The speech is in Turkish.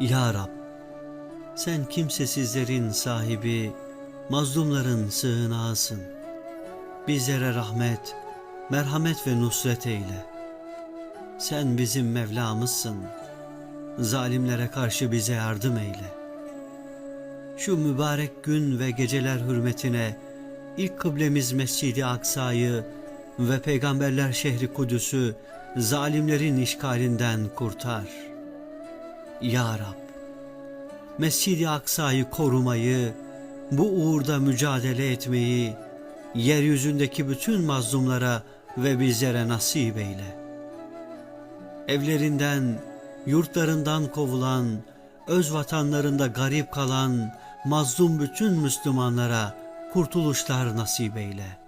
Ya Rab, sen kimsesizlerin sahibi, mazlumların sığınağısın. Bizlere rahmet, merhamet ve nusret eyle. Sen bizim Mevlamızsın. Zalimlere karşı bize yardım eyle. Şu mübarek gün ve geceler hürmetine ilk kıblemiz Mescidi Aksa'yı ve peygamberler şehri Kudüs'ü zalimlerin işgalinden kurtar. Ya Rab, Mescid-i Aksa'yı korumayı, bu uğurda mücadele etmeyi, yeryüzündeki bütün mazlumlara ve bizlere nasip eyle. Evlerinden, yurtlarından kovulan, öz vatanlarında garip kalan mazlum bütün Müslümanlara kurtuluşlar nasip eyle.